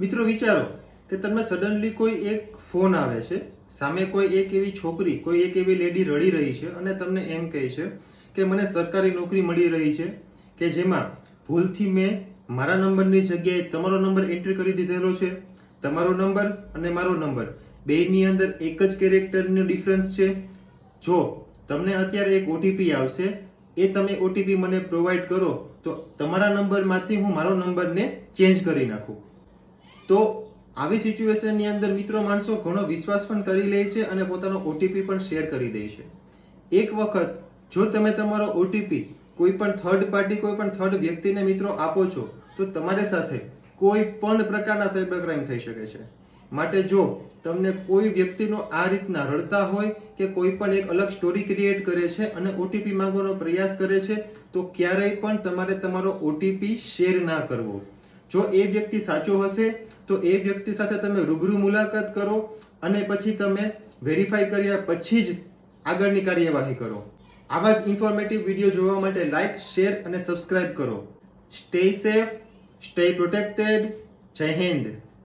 મિત્રો વિચારો કે તમને સડનલી કોઈ એક ફોન આવે છે, સામે કોઈ એક એવી છોકરી, કોઈ એક એવી લેડી રડી રહી છે અને તમને એમ કહે છે કે મને સરકારી નોકરી મળી રહી છે કે જેમાં ભૂલથી મેં મારા નંબરની જગ્યાએ તમારો નંબર એન્ટ્રી કરી દીધેલો છે, તમારો નંબર અને મારો નંબર. બેયની અંદર એક જ કેરેક્ટરનો ડિફરન્સ છે. જો તમને અત્યારે એક ઓટીપી આવશે, એ તમે ઓટીપી મને પ્રોવાઈડ કરો, તો તમારા નંબરમાંથી હું મારો નંબરને ચેન્જ કરી નાખું. તો આવી સિચ્યુએશનની અંદર મિત્રો માણસો ઘણો વિશ્વાસ પણ કરી લે છે અને પોતાનો ઓટીપી પણ શેર કરી દે છે. એક વખત જો તમે તમારો ઓટીપી કોઈ પણ થર્ડ પાર્ટી કોઈ પણ થર્ડ વ્યક્તિને મિત્રો આપો છો, તો તમારી સાથે કોઈ પણ પ્રકારના સાયબર ક્રાઇમ થઈ શકે છે. માટે જો તમને કોઈ વ્યક્તિનો આ રીતના રડતા હોય કે કોઈ પણ એક અલગ સ્ટોરી ક્રિએટ કરે છે અને ઓટીપી માંગવાનો પ્રયાસ કરે છે, તો ક્યારેય પણ તમારે તમારો ઓટીપી શેર ના કરવો. જો એ વ્યક્તિ સાચો હશે, તો એ વ્યક્તિ સાથે તમે રૂબરૂ મુલાકાત કરો અને પછી તમે વેરીફાઈ કર્યા પછી જ આગળની કાર્યવાહી કરો. આવા જ ઇન્ફોર્મેટિવ વીડિયો જોવા માટે લાઇક શેર અને સબસ્ક્રાઇબ કરો. સ્ટે સેફ સ્ટે પ્રોટેક્ટેડ જય હિન્દ.